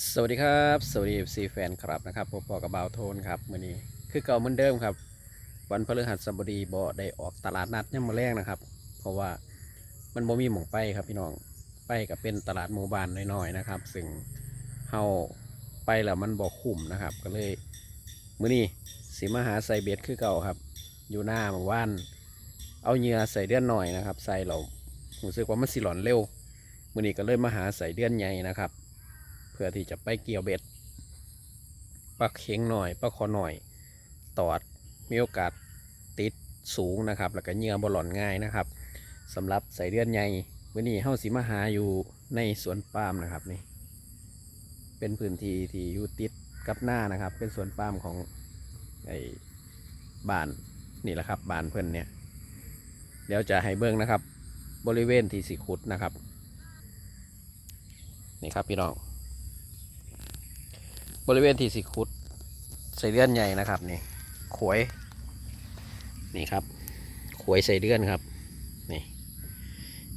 สวัสดีครับ สวัสดีซีแฟนครับนะครับพบกับบ่าวโทนครับมื้อนี้คือเก่าเหมือนเดิมครับ วันพฤหัสบดีบ่ได้ออกตลาดนัดย่ำมาแรงนะครับ เพราะว่ามันบ่มีหม่องไปครับพี่น้องไปก็เป็นตลาดหมู่บ้านน้อยๆนะครับ ซึ่งเฮาไปแล้วมันบ่คุ้มนะครับ ก็เลยมื้อนี้สิมาหาใส่เบ็ดคือเก่าครับ อยู่หน้าหมู่บ้าน เอาเหยื่อใส่เดือนหน่อยนะครับ ใส่เรารู้สึกว่ามันสิหลอนเร็วมื้อนี้ก็เลยมาหาใส่เดือนใหญ่นะครับ เพื่อที่จะไปเกี่ยวเบ็ดปลาเข็งหน่อยปลาคอหน่อย ตอดมีโอกาสติดสูงนะครับ แล้วก็เหงื่อบหล่อนง่ายนะครับสำหรับใส่เดือนใหญ่วันนี้เฮาสิมาหาอยู่ในสวนปาล์มนะครับนี่ เป็นพื้นที่ที่อยู่ติดกับหน้านะครับ เป็นสวนปาล์มของไอ้บ้านนี่แหละครับบ้านเพื่อนเนี่ยเดี๋ยวจะให้เบิ้งนะครับ บริเวณที่สิขุดนะครับ นี่ครับพี่น้อง บริเวณที่สิขุดใส่เดือนใหญ่นะครับนี่ขวย นี่ครับ ขวยใส่เดือนครับ นี่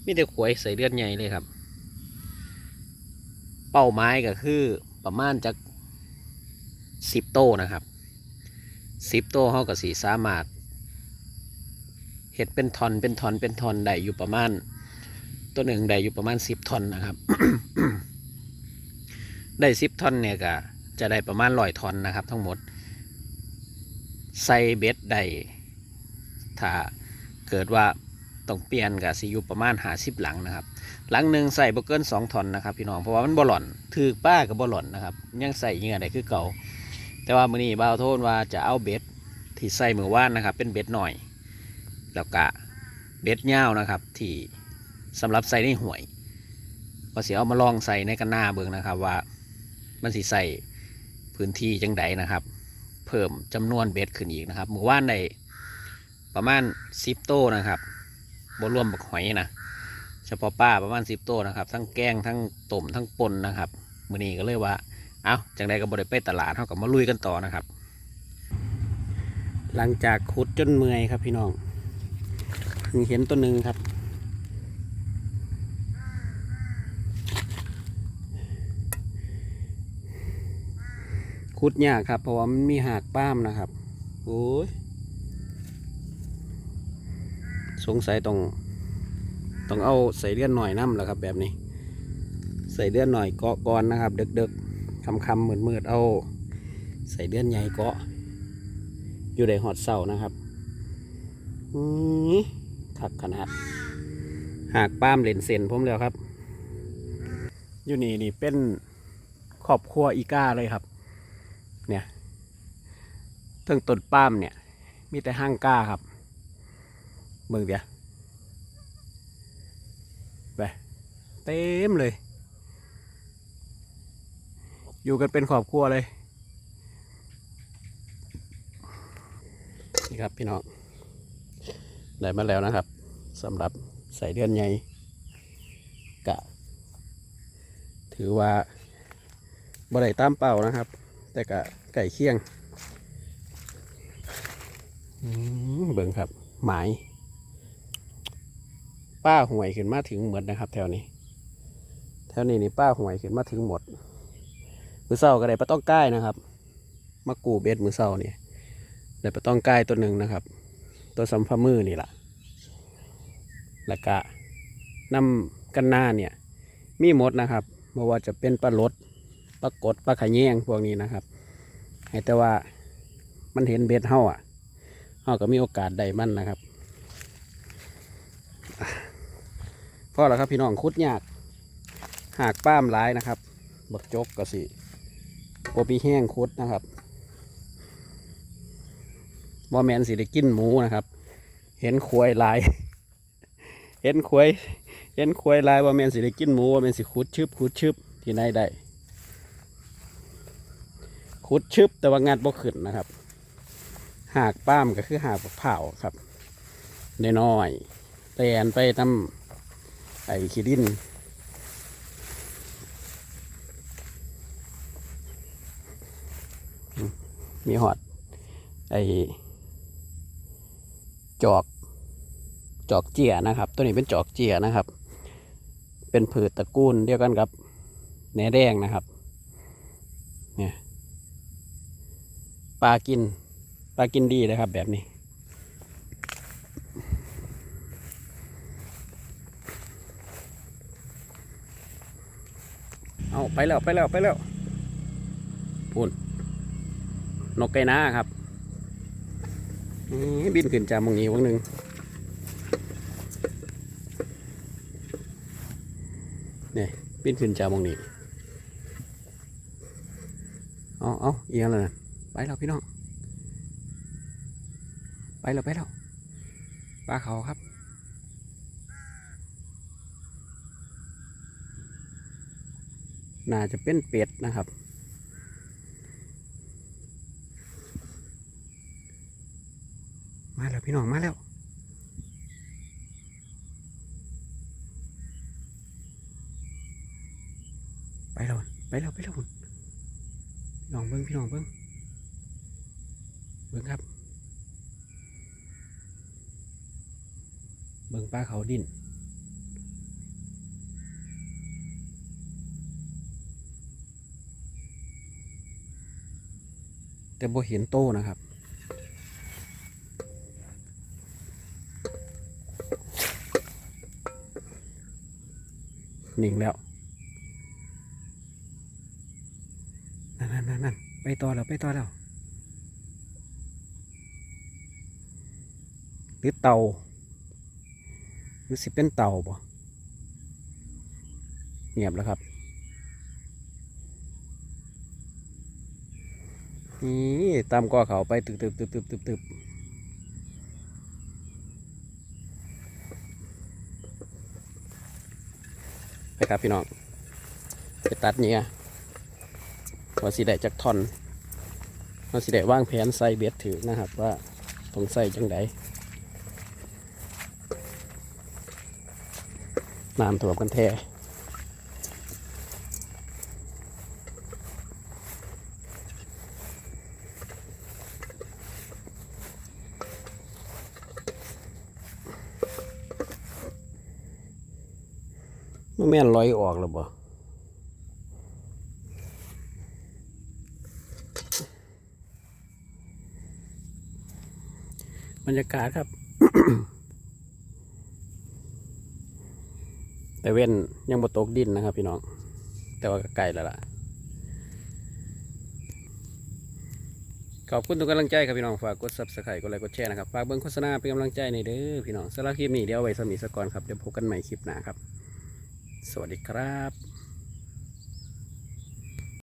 มีแต่ขวยใส่เดือนใหญ่เลยครับ เป้าหมายก็คือประมาณจากสิบโตนะครับสิบโตเขากับสีสามารถเห็ดเป็นทอนเป็นทอนเป็นทอนได้อยู่ประมาณ ตัวหนึ่งได้อยู่ประมาณสิบทอนนะครับ ได้สิบทอนเนี่ยก็ จะได้ประมาณร้อยทอนนะครับ ทั้งหมด ใส่เบ็ดได้ถ้าเกิดว่าต้องเปลี่ยนกับซีอยู่ประมาณหาสิบหลังนะครับ หลังหนึ่งใส่บ่เกินสองทอนนะครับพี่น้องเพราะว่ามันบ่หล่อนถือป้ากับบ่หล่อนนะครับยังใส่เหงื่อได้คือเก่า แต่ว่ามื้อนี้บ่าวโทษว่าจะเอาเบ็ดที่ใส่มือว่านนะครับ เป็นเบ็ดหน่อย แล้วก็เบ็ดยาวนะครับ ที่สำหรับใส่ในหวยพอเสียเอามาลองใส่ในกันหน้าเบิ่งนะครับว่ามันสิใส่ พื้นที่จังใดนะครับ เพิ่มจำนวนเบ็ดขึ้นอีกนะครับหมือว่านได้ประมาณสิบโต้นะครับบรวมบักหอยนะเฉพาะป้าประมาณสิบโต้นะครับ ทั้งแกงทั้งต้มทั้งปนนะครับมือนี้ก็เลยว่า เอาจังใดก็บริไปตลาดเท่ากับมาลุยกันต่อนะครับ หลังจากขุดจนเมื่อยครับพี่น้องเพิ่งเห็นตัวหนึ่งครับ ขุดยากครับ เพราะว่ามันมีหากป้ามนะครับ โอ้ย สงสัยต้องต้องเอาใส่เลือนหน่อยน้ำแล้วครับ แบบนี้ ใส่เลือนหน่อยเกาะก่อนนะครับ เดึกๆคำคำๆมืดมืดเอา ใส่เลือนใหญ่เกาะ อยู่ในหอดเสานะครับอือขักขนาด หากป้ามเลนเซนผมแล้วครับ อยู่นี่นี่เป็นครอบครัวอีก้าเลยครับ เทั้งต้นป้ามเนี่ย มีแต่ห้างก้าครับ เบิ่งเดี๋ยวไปเต็มเลย อยู่กันเป็นครอบครัวเลย นี่ครับพี่น้อง ได้มาแล้วนะครับสำหรับใส่เดือนใหญ่กะ ถือว่าบ่ได้ตามเป่านะครับ แต่กะไก่เคียง เบิ่งครับ หมาย ป้าห่วยขึ้นมาถึงหมดนะครับ แถวนี้ แถวนี้นี่ป้าห่วยขึ้นมาถึงหมด มือเศร้าก็ได้ปลาต้องใกล้นะครับมากูเบ็ดมือเศร้านี่ได้ปลาต้องใกล้ตัวหนึ่งนะครับ ตัวสัมภามือนี่แหละแล้วก็นำกันหน้าเนี่ย มีหมดนะครับไม่ว่าจะเป็นปลาลดปลากดปลาขะแยงพวกนี้นะครับให้แต่ว่ามันเห็นเบ็ดเฮาอะ เฮาก็มีโอกาสได้มันนะครับพอแล้วครับพี่น้องคุดยากหากป้ามร้ายนะครับบักจกก็สิโอปีแห้งคุดนะครับบอแมนสิได้กินหมูนะครับ เห็นควยลาย เห็นควยเห็นควยลายบอแมนสิได้กินหมูบอแมนสิคุดชึบคุดชึบที่ไหนได้คุดชึบแต่ว่างัดบ่ขึ้นนะครับ หากป้ามก็คือหากเผาครับน้อยๆแตนไปทำไอ้ขี้ดินมีหอด ไอ้จอก จอกเจียนะครับ ตัวนี้เป็นจอกเจียนะครับ เป็นผืดตระกูลเดียวกันครับแหนแดงนะครับ เนี่ยปลากิน ปลากินดีเลยครับแบบนี้ เอาไปแล้วไปแล้วไปแล้วพูนนกไก่นาครับบินขึ้นจากมองนี้วังหนึ่งนี่บินขึ้นจากมงนี้ เอาเอาเอียงเลยนะไปแล้วพี่น้อง ไปแล้วไปแล้วปลาเขาครับ น่าจะเป็นเป็ดนะครับมาแล้วพี่น้องมาแล้วไปแล้วไปแล้วไปแล้วพี่น้องเบิ้งพี่น้องเบิ้งเบิ้งครับ บิ้งปลาเขาดินแต่บ่เห็นโตนะครับ หนิงแล้ว นั่นนั่นนั่นไปต่อแล้ว ไปต่อแล้วหรือเตา หรือสิเป็นเต่าบ่เงียบแล้วครับนี่ตามก้อเขาไปตึบตึบตึบตึบตึบตึบไปครับพี่น้องไปตัดเนี่ยว่าสิได้จากทอนว่าสิได้วางแผนใส่เบ็ดถือนะครับว่าต้องใส่จังได น้ำถ่วมกันแท้มันแม่นลอยออกหรือบ่บรรยากาศครับ แต่เว้นยังบ่ตกดินนะครับ พี่น้อง แต่ว่าไกลแล้วล่ะ ขอบคุณทุกกำลังใจครับพี่น้องฝากกด subscribe กดไลค์กดแชร์นะครับฝากเบิ้งโฆษณาเป็นกำลังใจในเด้อพี่น้องสำหรับคลิปนี้เดี๋ยวไว้สมีสกก่อนครับเดี๋ยวพบกันใหม่คลิปหน้าครับ สวัสดีครับ